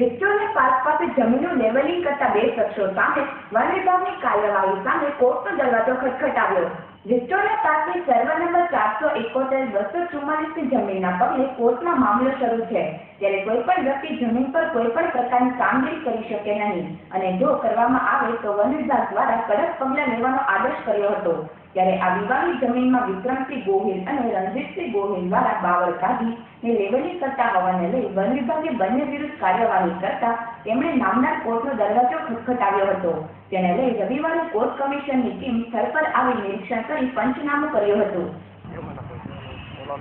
Victoria park પાસે જમીનનું levelling કરતા બે શખ્સો સામે વન વિભાગની કાર્યવાહી સામે કોર્ટનો દરવાજો ખટખટાવ્યો. વિક્ટોરિયા પાર્કની સર્વે નંબર ચારસો એકોતેર બસો ચુમ્માલીસની જમીનના પગલે કોર્ટમાં મામલો શરૂ છે. ત્યારે કોઈ પણ વ્યક્તિ જમીન પર કોઈ પણ પ્રકારની કામગીરી કરી શકે નહીં. અને જો કરવામાં આવે તો વન વિભાગ દ્વારા કડક પગલાં લેવાનો આદેશ કર્યો હતો. ત્યારે આ વિવાદિત જમીનમાં વિક્રમસિંહ ગોહિલ અને રણજીતસિંહ ગોહિલ દ્વારા બાવળ કાઢી ને લેવલિંગ કરતા હોવાને લઈ વન વિભાગે બંને વિરુદ્ધ કાર્યવાહી કરતા તેમણે નામદાર કોર્ટનો દરવાજો ખટખટાવ્યો હતો. તેને લઈ રવિવારે કોર્ટ કમિશનની ટીમ સ્થળ પર આવી નિરીક્ષણ કરી પંચનામું કર્યું હતું ઓલા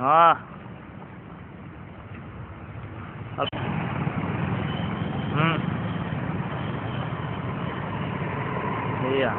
ஆ. ம். ஐயா.